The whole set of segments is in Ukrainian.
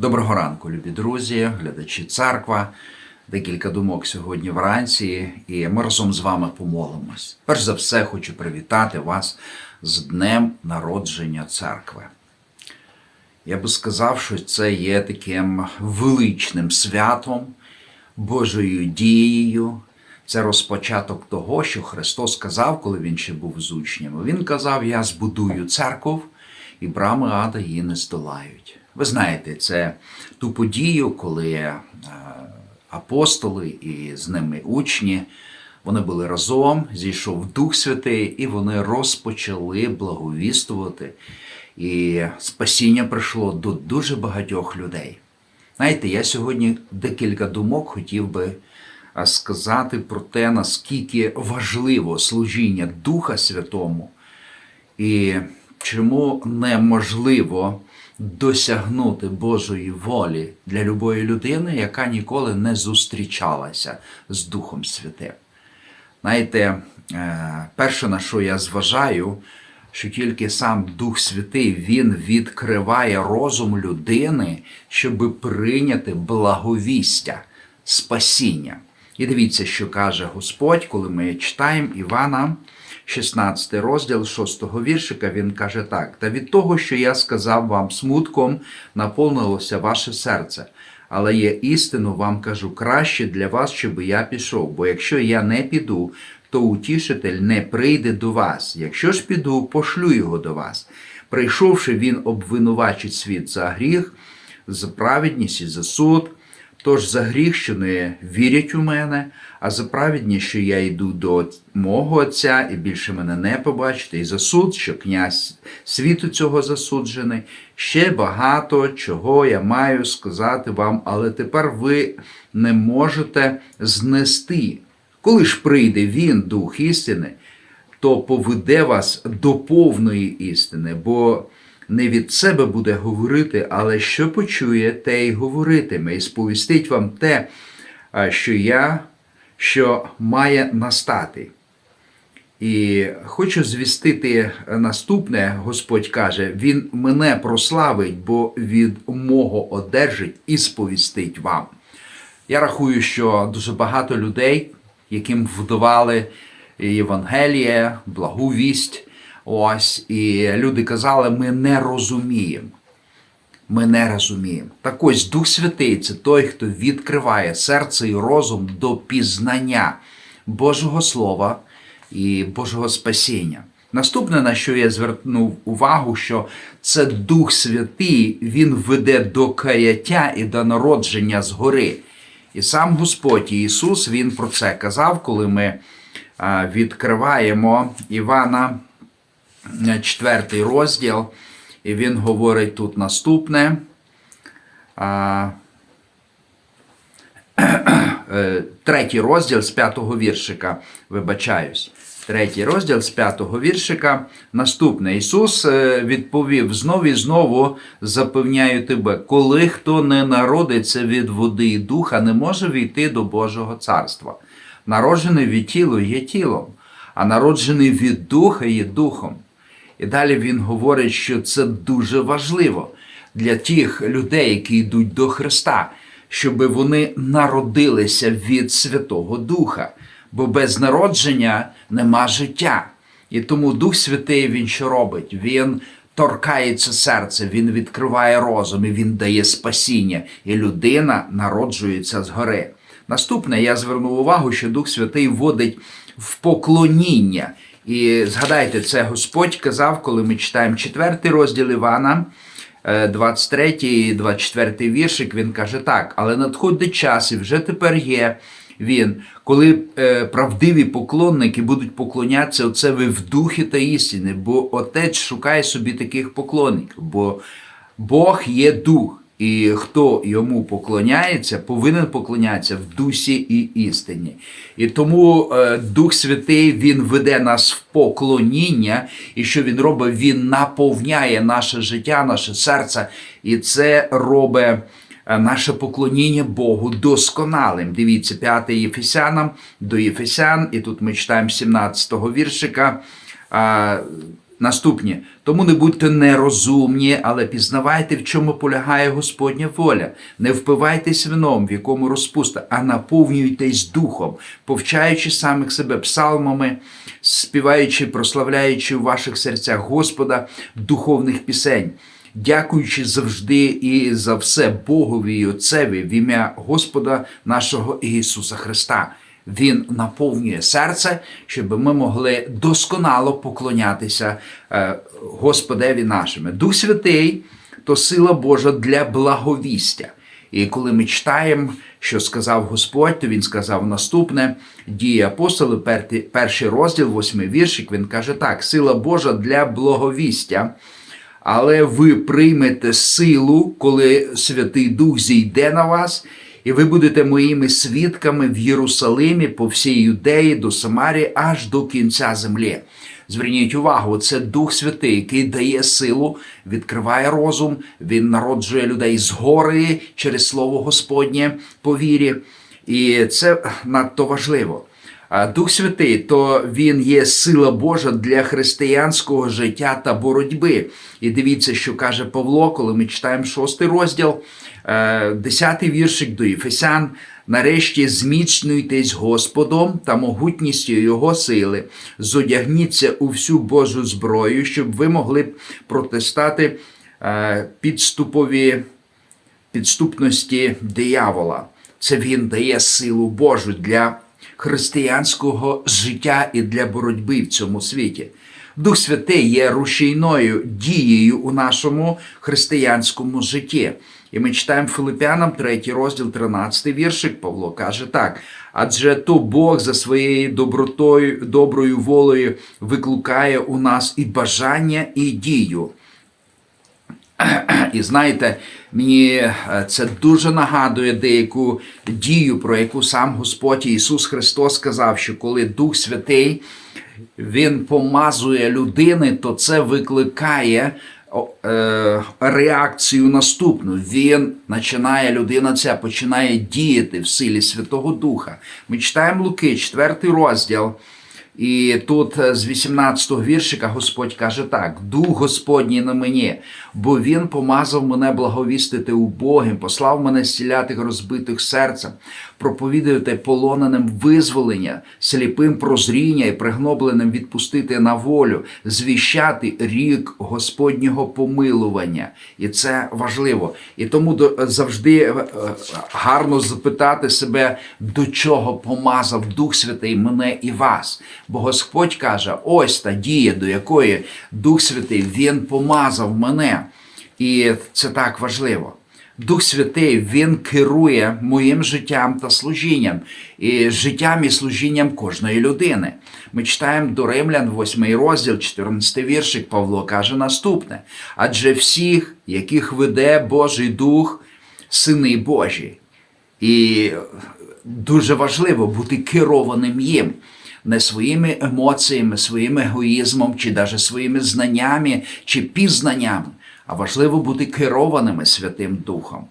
Доброго ранку, любі друзі, глядачі церква. Декілька думок сьогодні вранці, і ми разом з вами помолимось. Перш за все, хочу привітати вас з Днем народження церкви. Я би сказав, що це є таким величним святом, Божою дією. Це розпочаток того, що Христос сказав, коли він ще був з учнями. Він казав: Я збудую церков, і брами ада її не здолають. Ви знаєте, це ту подію, коли е, апостоли і з ними учні, вони були разом, зійшов Дух Святий, і вони розпочали благовістувати. І спасіння прийшло до дуже багатьох людей. Знаєте, я сьогодні декілька думок хотів би сказати про те, наскільки важливо служіння Духа Святому, і чому неможливо досягнути Божої волі для любої людини, яка ніколи не зустрічалася з Духом Святим. Знаєте, е, перше, на що я зважаю, що тільки сам Дух Святий Він відкриває розум людини, щоб прийняти благовістя, спасіння. І дивіться, що каже Господь, коли ми читаємо Івана, 16 розділ 6 віршика, він каже так: Та від того, що я сказав вам смутком, наповнилося ваше серце. Але я істину вам кажу краще для вас, щоб я пішов. Бо якщо я не піду, то утішитель не прийде до вас. Якщо ж піду, пошлю його до вас. Прийшовши, він обвинувачить світ за гріх, за праведність і за суд. Тож за гріх, що не вірять у мене, а за праведність, що я йду до мого Отця і більше мене не побачите, і за суд, що князь світу цього засуджений, ще багато чого я маю сказати вам, але тепер ви не можете знести. Коли ж прийде він, Дух істини, то поведе вас до повної істини, бо не від себе буде говорити, але що почує, те й говоритиме, і сповістить вам те, що я, що має настати. І хочу звістити наступне, Господь каже: Він мене прославить, бо від мого одержить і сповістить вам. Я рахую, що дуже багато людей, яким вдавали Євангеліє, благу вість, ось, і люди казали, ми не розуміємо. Ми не розуміємо. Так ось Дух Святий це той, хто відкриває серце і розум до пізнання Божого Слова і Божого спасіння. Наступне, на що я звернув увагу, що це Дух Святий, Він веде до каяття і до народження згори. І сам Господь Ісус Він про це казав, коли ми відкриваємо Івана, 4 розділ, і він говорить тут наступне. Третій розділ з п'ятого віршика, вибачаюсь. Третій розділ з п'ятого віршика. Наступне. Ісус відповів: знову і знову запевняю тебе, коли хто не народиться від води і духа, не може війти до Божого царства. Народжений від тіла є тілом, а народжений від духа є духом. І далі він говорить, що це дуже важливо для тих людей, які йдуть до Христа, щоб вони народилися від Святого Духа, бо без народження нема життя. І тому Дух Святий він що робить? Він торкається серце, він відкриває розум, і він дає спасіння, і людина народжується згори. Наступне, я звернув увагу, що Дух Святий вводить в поклоніння. І згадайте, це Господь казав, коли ми читаємо четвертий розділ Івана, 23 і 24 віршик, він каже так, але надходить час, і вже тепер є він, коли е, правдиві поклонники будуть поклонятися Отцеві в духі та істини, бо Отець шукає собі таких поклонників, бо Бог є дух. І хто йому поклоняється, повинен поклонятися в дусі і істині. І тому е, Дух Святий Він веде нас в поклоніння, і що він робить? Він наповняє наше життя, наше серце, і це робить е, наше поклоніння Богу досконалим. Дивіться, 5 Єфесянам до Єфесян, і тут ми читаємо 17-го віршика. Наступні, тому не будьте нерозумні, але пізнавайте, в чому полягає Господня воля. Не впивайтесь вином, в якому розпуста, а наповнюйтесь духом, повчаючи самих себе псалмами, співаючи, прославляючи у ваших серцях Господа духовних пісень. Дякуючи завжди і за все Богові і Отцеві в ім'я Господа нашого Ісуса Христа. Він наповнює серце, щоб ми могли досконало поклонятися е, Господеві нашими. Дух Святий то сила Божа для благовістя. І коли ми читаємо, що сказав Господь, то він сказав наступне: дії апостоли, перший розділ, восьмий віршик, він каже так: сила Божа для благовістя. Але ви приймете силу, коли Святий Дух зійде на вас, і ви будете моїми свідками в Єрусалимі, по всій Юдеї, до Самарії, аж до кінця землі. Зверніть увагу, це Дух Святий, який дає силу, відкриває розум, він народжує людей згори через Слово Господнє по вірі. І це надто важливо. Дух Святий, то він є сила Божа для християнського життя та боротьби. І дивіться, що каже Павло, коли ми читаємо шостий розділ, е, десятий віршик до Єфесян. Нарешті зміцнюйтесь Господом та могутністю Його сили, зодягніться у всю Божу зброю, щоб ви могли протистати е, підступові підступності диявола. Це він дає силу Божу для християнського життя і для боротьби в цьому світі. Дух Святий є рушійною дією у нашому християнському житті. І ми читаємо Филиппянам 3 розділ, 13 віршик. Павло каже так: адже то Бог за своєю добротою, доброю волею викликає у нас і бажання, і дію. І знаєте, мені е, це дуже нагадує деяку дію, про яку сам Господь Ісус Христос сказав, що коли Дух Святий Він помазує людини, то це викликає е, реакцію наступну. Він починає, людина ця починає діяти в силі Святого Духа. Ми читаємо Луки, 4 розділ. І тут е, з 18-го віршика Господь каже так: Дух Господній на мені, бо Він помазав мене благовістити убогим, послав мене зціляти розбитих серцем, проповідувати полоненим визволення, сліпим прозріння і пригнобленим відпустити на волю, звіщати рік Господнього помилування. І це важливо. І тому завжди е, е, гарно запитати себе, до чого помазав Дух Святий мене і вас. Бо Господь каже: ось та дія, до якої Дух Святий Він помазав мене. І це так важливо. Дух Святий Він керує моїм життям та служінням, і життям і служінням кожної людини. Ми читаємо до Римлян, 8 розділ, 14 віршик, Павло каже наступне: адже всіх, яких веде Божий Дух, сини Божі. І дуже важливо бути керованим їм. Не своїми емоціями, своїм егоїзмом, чи навіть своїми знаннями чи пізнаннями, а важливо бути керованими Святим Духом.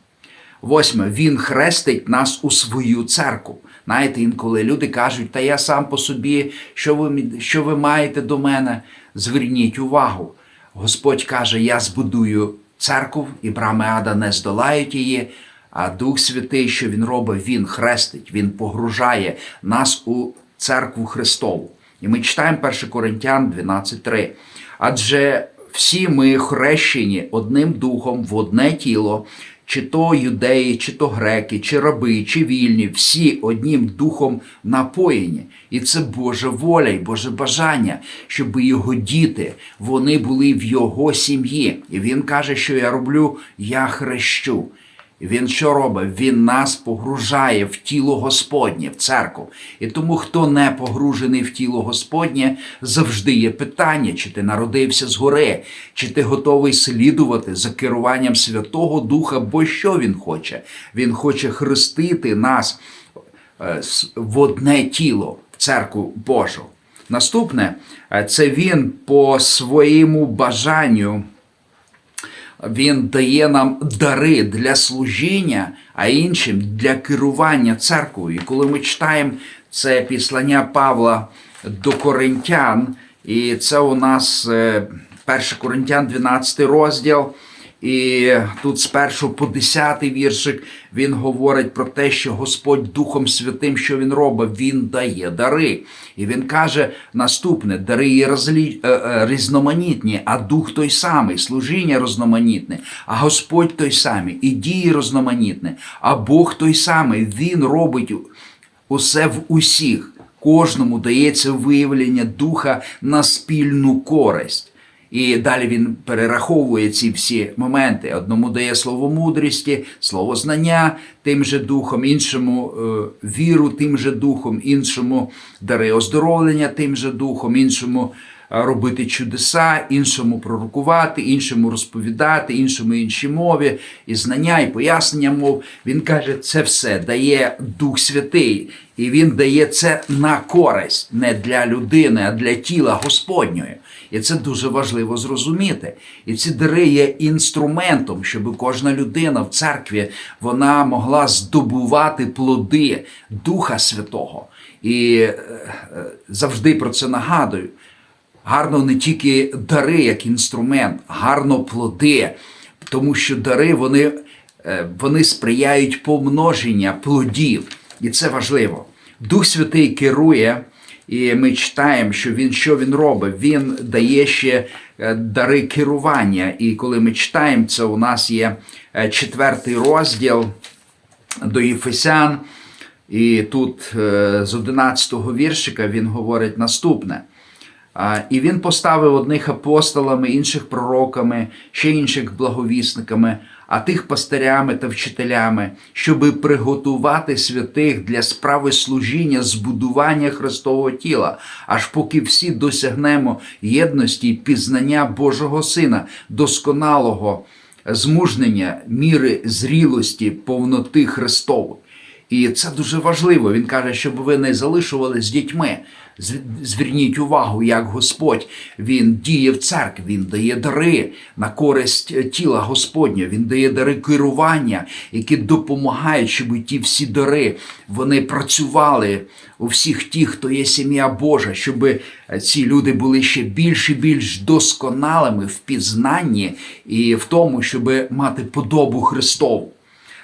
Восьме, він хрестить нас у свою церкву. Знаєте, інколи люди кажуть, та я сам по собі, що ви, що ви маєте до мене? Зверніть увагу. Господь каже: Я збудую церкву, і брами ада не здолають її. А Дух Святий, що Він робить, Він хрестить, Він погружає нас у церкву Христову. І ми читаємо 1 Коринтян 12.3. Адже всі ми хрещені одним духом в одне тіло, чи то юдеї, чи то греки, чи раби, чи вільні, всі одним духом напоєні. І це Божа воля і Боже бажання, щоб його діти вони були в його сім'ї. І він каже, що я роблю, я хрещу. Він що робить? Він нас погружає в тіло Господнє, в церкву. І тому, хто не погружений в тіло Господнє, завжди є питання, чи ти народився згори, чи ти готовий слідувати за керуванням Святого Духа, бо що він хоче? Він хоче хрестити нас е, в одне тіло, в церкву Божу. Наступне е, це він по своєму бажанню. Він дає нам дари для служіння, а іншим для керування церквою. І коли ми читаємо це післання Павла до Коринтян, І це у нас е, 1 Коринтян 12 розділ. І тут 1 по 10 віршик він говорить про те, що Господь Духом Святим, що він робить, він дає дари. І він каже наступне: дари є розлі... е, е, різноманітні, а дух той самий, служіння різноманітне, а Господь той самий, і дії різноманітне, а Бог той самий, Він робить усе в усіх. Кожному дається виявлення духа на спільну користь. І далі він перераховує ці всі моменти. Одному дає слово мудрості, слово знання тим же духом, іншому е, віру тим же духом, іншому дари оздоровлення тим же духом, іншому робити чудеса, іншому пророкувати, іншому розповідати, іншому іншій мові, і знання, і пояснення мов. Він каже, це все дає Дух Святий, і він дає це на користь не для людини, а для тіла Господньої. І це дуже важливо зрозуміти. І ці дари є інструментом, щоб кожна людина в церкві вона могла здобувати плоди Духа Святого. І е, е, завжди про це нагадую. Гарно не тільки дари як інструмент, гарно плоди, тому що дари вони, е, вони сприяють помноження плодів, і це важливо. Дух Святий керує, і ми читаємо, що він що він робить. Він дає ще е, дари керування. І коли ми читаємо це, у нас є е, четвертий розділ до Єфесян. І тут з 11-го віршика він говорить наступне. І він поставив одних апостолами, інших пророками, ще інших благовісниками, а тих пастирями та вчителями, щоби приготувати святих для справи служіння, збудування Христового тіла, аж поки всі досягнемо єдності і пізнання Божого Сина, досконалого змужнення міри зрілості, повноти Христової. І це дуже важливо. Він каже, щоб ви не залишували з дітьми. Зв- Зверніть увагу, як Господь він діє в церкві, він дає дари на користь е, тіла Господня, він дає дари керування, які допомагають, щоб ті всі дари вони працювали у всіх тих, хто є сім'я Божа, щоб е, ці люди були ще більш і більш досконалими в пізнанні і в тому, щоб мати подобу Христову.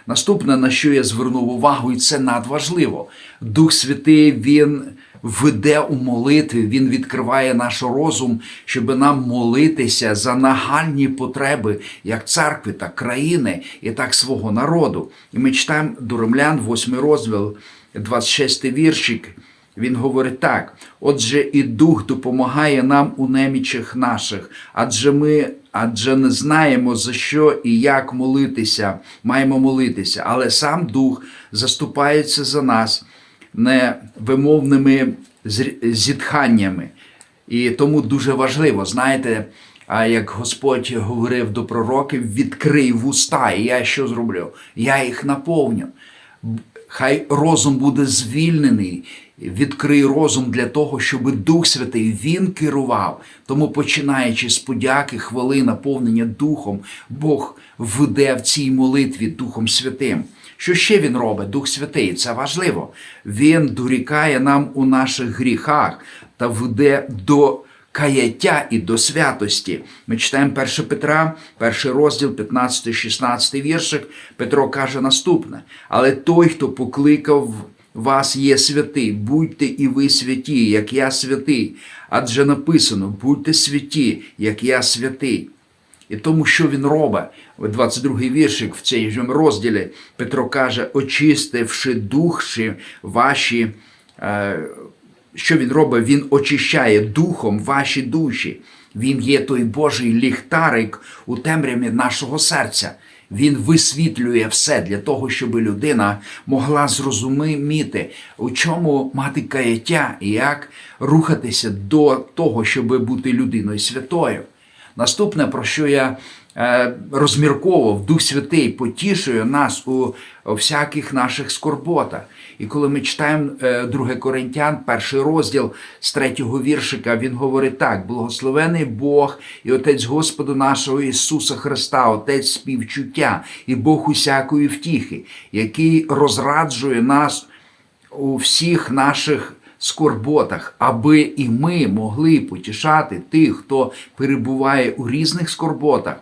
Наступне, на що я звернув увагу, і це надважливо. Дух Святий Він веде у молитві, Він відкриває наш розум, щоб нам молитися за нагальні потреби як церкви, так країни і так свого народу. І ми читаємо до Римлян, 8 розділ, 26 віршик. Він говорить так: отже, і Дух допомагає нам у немічах наших, адже ми адже не знаємо за що і як молитися, маємо молитися, але сам Дух заступається за нас невимовними зітханнями. І тому дуже важливо, знаєте, а як Господь говорив до пророків, відкрий вуста, і я що зроблю? Я їх наповню. Хай розум буде звільнений. Відкрий розум для того, щоб Дух Святий він керував. Тому, починаючи з подяки, хвали, наповнення Духом, Бог веде в цій молитві Духом Святим. Що ще він робить? Дух Святий, це важливо. Він дорікає нам у наших гріхах та веде до каяття і до святості. Ми читаємо 1 Петра, перший розділ, 15-16 віршик. Петро каже наступне: Але той, хто покликав вас, є святий, будьте і ви святі, як я святий. Адже написано: будьте святі, як я святий. І тому, що він робить, в 22-й віршик в цій розділі Петро каже, очистивши душі ваші. е, що він робить? Він очищає духом ваші душі. Він є той Божий ліхтарик у темряві нашого серця. Він висвітлює все для того, щоб людина могла зрозуміти, у чому мати каяття і як рухатися до того, щоб бути людиною святою. Наступне, про що я е, розмірковував, Дух Святий потішує нас у всяких наших скорботах. І коли ми читаємо е, 2 Коринтян, перший розділ з третього віршика, він говорить так: благословений Бог і Отець Господа нашого Ісуса Христа, Отець співчуття і Бог усякої втіхи, який розраджує нас у всіх наших скорботах, аби і ми могли потішати тих, хто перебуває у різних скорботах,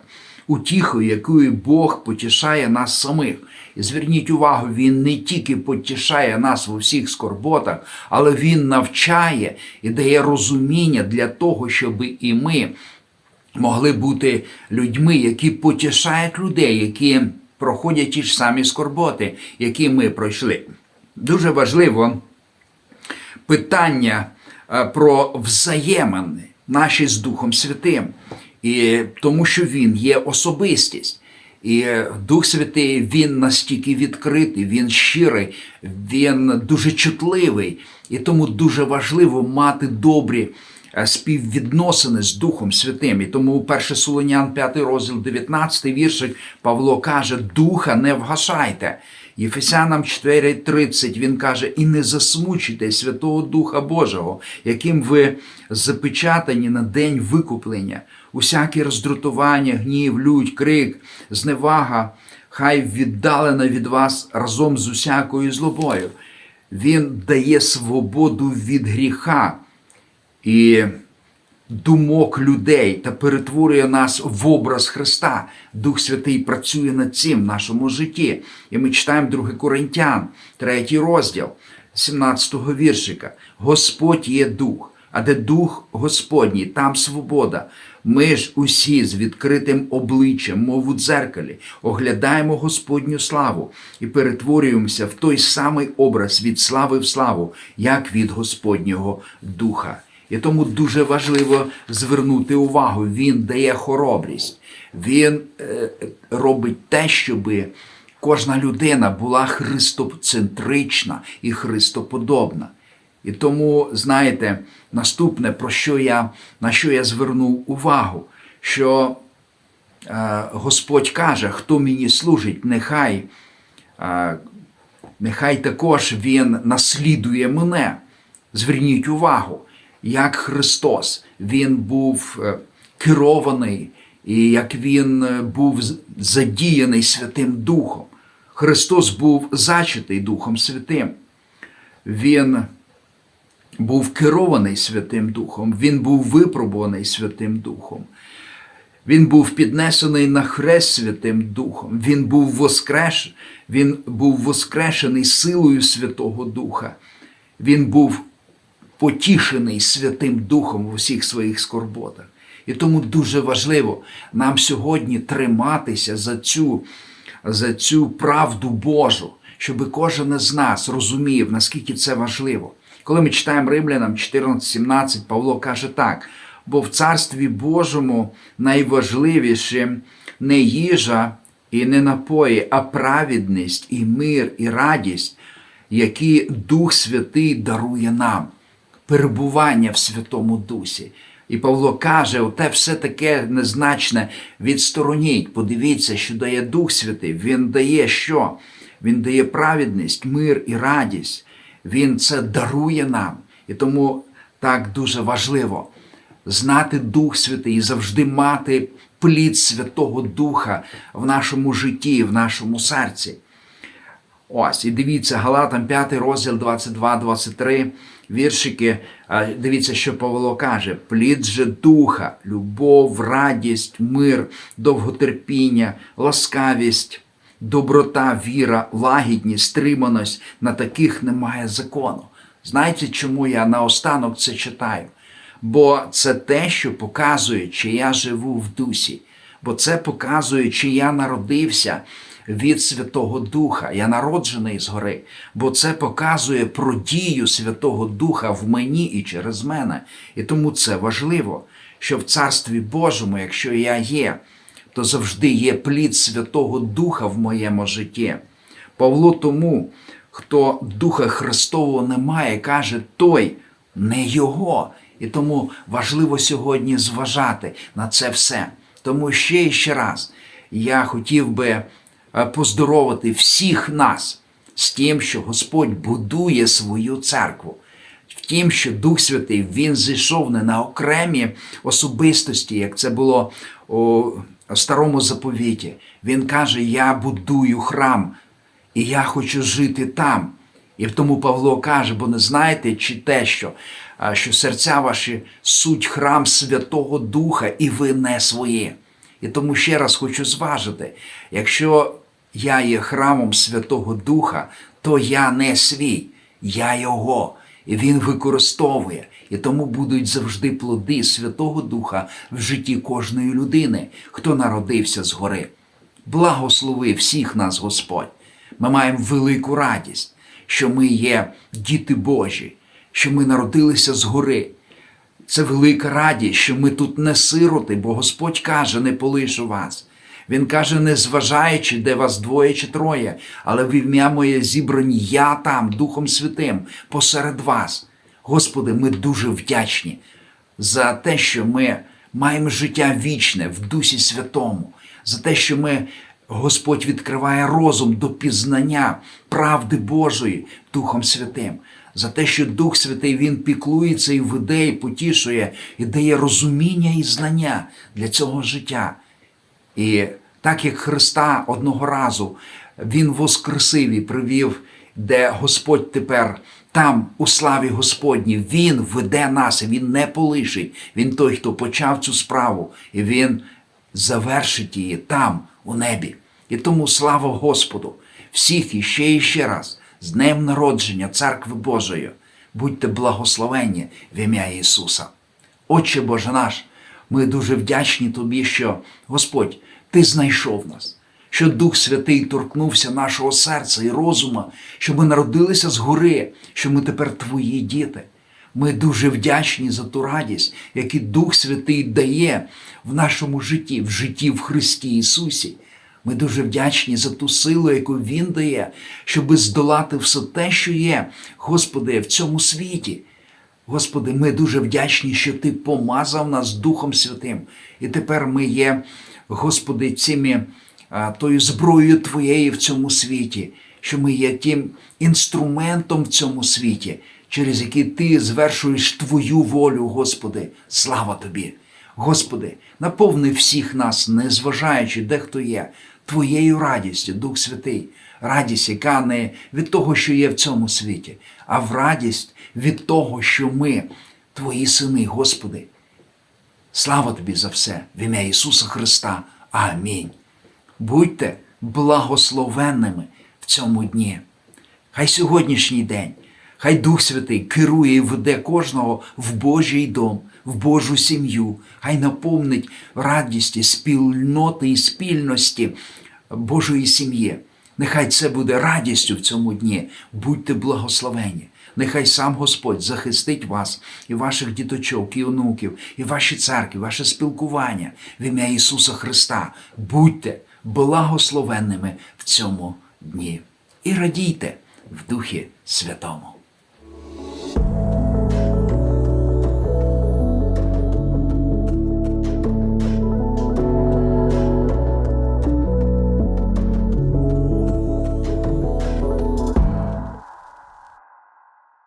утіхою, якою Бог потішає нас самих. І зверніть увагу, Він не тільки потішає нас у всіх скорботах, але Він навчає і дає розуміння для того, щоб і ми могли бути людьми, які потішають людей, які проходять ті ж самі скорботи, які ми пройшли. Дуже важливо питання е, про взаємини наші з Духом Святим, і тому що Він є особистість. І Дух Святий він настільки відкритий, він щирий, він дуже чутливий, і тому дуже важливо мати добрі е, співвідносини з Духом Святим. І тому 1 Солонян, 5 розділ, 19 віршик Павло каже: Духа не вгашайте. Єфесянам 4:30 він каже: І не засмучуйте Святого Духа Божого, яким ви запечатані на день викуплення, усяке роздратування, гнів, лють, крик, зневага, хай віддалена від вас разом з усякою злобою. Він дає свободу від гріха. І думок людей та перетворює нас в образ Христа. Дух Святий працює над цим в нашому житті. І ми читаємо 2 Коринтян, 3 розділ, 17-го віршика. Господь є дух, а де дух Господній, там свобода. Ми ж усі з відкритим обличчям, мов у дзеркалі, оглядаємо Господню славу і перетворюємося в той самий образ від слави в славу, як від Господнього Духа. І тому дуже важливо звернути увагу. Він дає хоробрість, він е, робить те, щоб кожна людина була христоцентрична і христоподобна. І тому, знаєте, наступне, про що я, на що я звернув увагу, що е, Господь каже, хто мені служить, нехай, е, нехай також Він наслідує мене. Зверніть увагу, як Христос Він був е, керований, і як Він е, був задіяний Святим Духом. Христос був зачатий Духом Святим. Він був керований Святим Духом, він був випробуваний Святим Духом. Він був піднесений на хрест Святим Духом, він був воскреш, він був воскрешений силою Святого Духа. Він був потішений Святим Духом в усіх своїх скорботах. І тому дуже важливо нам сьогодні триматися за цю, за цю правду Божу, щоб кожен із нас розумів, наскільки це важливо. Коли ми читаємо Римлянам 14.17, Павло каже так: бо в Царстві Божому найважливіше не їжа і не напої, а праведність, і мир, і радість, які Дух Святий дарує нам, перебування в Святому Дусі. І Павло каже, оте все таке незначне відстороніть. Подивіться, що дає Дух Святий. Він дає що? Він дає праведність, мир і радість. Він це дарує нам. І тому так дуже важливо знати Дух Святий і завжди мати плід Святого Духа в нашому житті, в нашому серці. Ось, і дивіться, Галатам 5 розділ 22-23 віршики. Дивіться, що Павло каже: плід же духа, любов, радість, мир, довготерпіння, ласкавість, доброта, віра, лагідність, стриманість, на таких немає закону. Знаєте, чому я наостанок це читаю? Бо це те, що показує, чи я живу в дусі, бо це показує, чи я народився від Святого Духа, я народжений згори, бо це показує про дію Святого Духа в мені і через мене. І тому це важливо, що в Царстві Божому, якщо я є, то завжди є плід Святого Духа в моєму житті. Павло тому, хто Духа Христового не має, каже, той не Його. І тому важливо сьогодні зважати на це все. Тому ще і ще раз я хотів би поздоровити всіх нас з тим, що Господь будує свою церкву. В тім, що Дух Святий Він зійшов не на окремі особистості, як це було у старому заповіті. Він каже: Я будую храм, і я хочу жити там. І тому Павло каже, бо не знаєте, чи те, що, що серця ваші суть храм Святого Духа, і ви не свої. І тому ще раз хочу зважити: якщо я є храмом Святого Духа, то я не свій, я його. І він використовує. І тому будуть завжди плоди Святого Духа в житті кожної людини, хто народився згори. Благослови всіх нас, Господь. Ми маємо велику радість, що ми є діти Божі, що ми народилися згори. Це велика радість, що ми тут не сироти, бо Господь каже, не полишу вас. Він каже, не зважаючи, де вас двоє чи троє, але в ім'я моє зібрані я там, Духом Святим, посеред вас. Господи, ми дуже вдячні за те, що ми маємо життя вічне в Дусі Святому, за те, що ми, Господь відкриває розум до пізнання правди Божої Духом Святим, за те, що Дух Святий Він піклується і веде, і потішує, і дає розуміння і знання для цього життя. І так як Христа одного разу Він воскресив і привів, де Господь тепер там, у славі Господній, Він веде нас, і Він не полишить. Він той, хто почав цю справу, і Він завершить її там, у небі. І тому слава Господу! Всіх іще і ще раз з Днем народження Церкви Божої. Будьте благословенні в ім'я Ісуса. Отче Боже наш, ми дуже вдячні Тобі, що Господь, Ти знайшов нас, що Дух Святий торкнувся нашого серця і розума, що ми народилися згори, що ми тепер Твої діти. Ми дуже вдячні за ту радість, яку Дух Святий дає в нашому житті, в житті в Христі Ісусі. Ми дуже вдячні за ту силу, яку Він дає, щоб здолати все те, що є, Господи, в цьому світі. Господи, ми дуже вдячні, що Ти помазав нас Духом Святим. І тепер ми є, Господи, цими, тою зброєю Твоєю в цьому світі, що ми є тим інструментом в цьому світі, через який Ти звершуєш Твою волю, Господи. Слава Тобі! Господи, наповни всіх нас, незважаючи, де хто є, Твоєю радістю, Дух Святий, радість, яка не від того, що є в цьому світі, а в радість від того, що ми, Твої сини, Господи. Слава Тобі за все, в ім'я Ісуса Христа. Амінь. Будьте благословенними в цьому дні. Хай сьогоднішній день, хай Дух Святий керує і веде кожного в Божий дом, в Божу сім'ю, хай наповнить радісті, спільноти і спільності Божої сім'ї. Нехай це буде радістю в цьому дні. Будьте благословені. Нехай сам Господь захистить вас і ваших діточок, і онуків, і ваші церкви, ваше спілкування в ім'я Ісуса Христа. Будьте благословенними в цьому дні і радійте в Духі Святому.